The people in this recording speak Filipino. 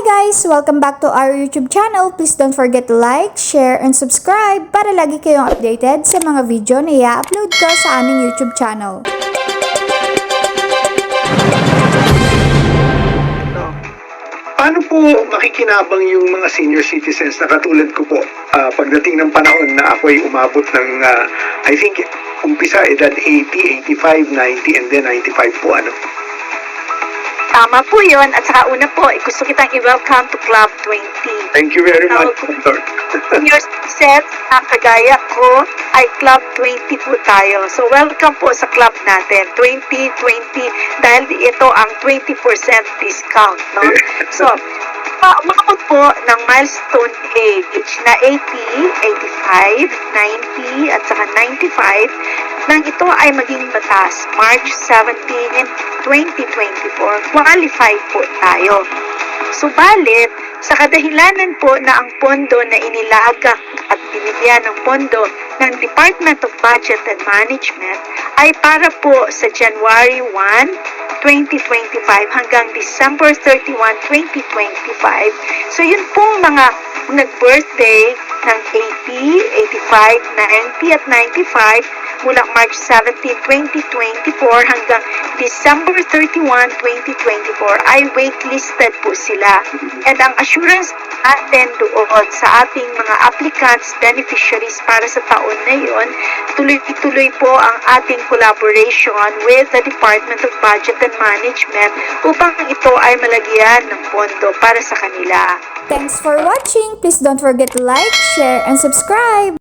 guys! Welcome back to our YouTube channel. Please don't forget to like, share, and subscribe para lagi kayong updated sa mga video na i-upload ko sa aming YouTube channel. No. Paano po makikinabang yung mga senior citizens na katulad ko po ah, pagdating ng panahon na ako ay umabot ng ah, I think umpisa edad 80, 85, 90 and then 95 po ano. Tama po yun. At saka una po, eh, gusto kitang i-welcome to Club 20. Thank you very much, Tawag- Dr. Senior set na kagaya ko ay Club 20 po tayo. So welcome po sa club natin, 2020, dahil ito ang 20% discount. No? So, uh, umabot po ng milestone age na 80, 85, 90, at saka 95 nang ito ay maging batas March 17, 2024. Qualified po tayo. Subalit, sa kadahilanan po na ang pondo na inilagak at binigyan ng pondo ng Department of Budget and Management ay para po sa January 1, 2025 hanggang December 31, 2025. So yun pong mga nag-birthday ng 80, 85, 90 at 95 mula March 17, 2024 hanggang December 31, 2024 ay waitlisted po sila. And ang assurance natin doon sa ating mga applicants, beneficiaries para sa taon na yon, tuloy-tuloy po ang ating collaboration with the Department of Budget and Management upang ito ay malagyan ng pondo para sa kanila. Thanks for watching! Please don't forget to like, share, and subscribe!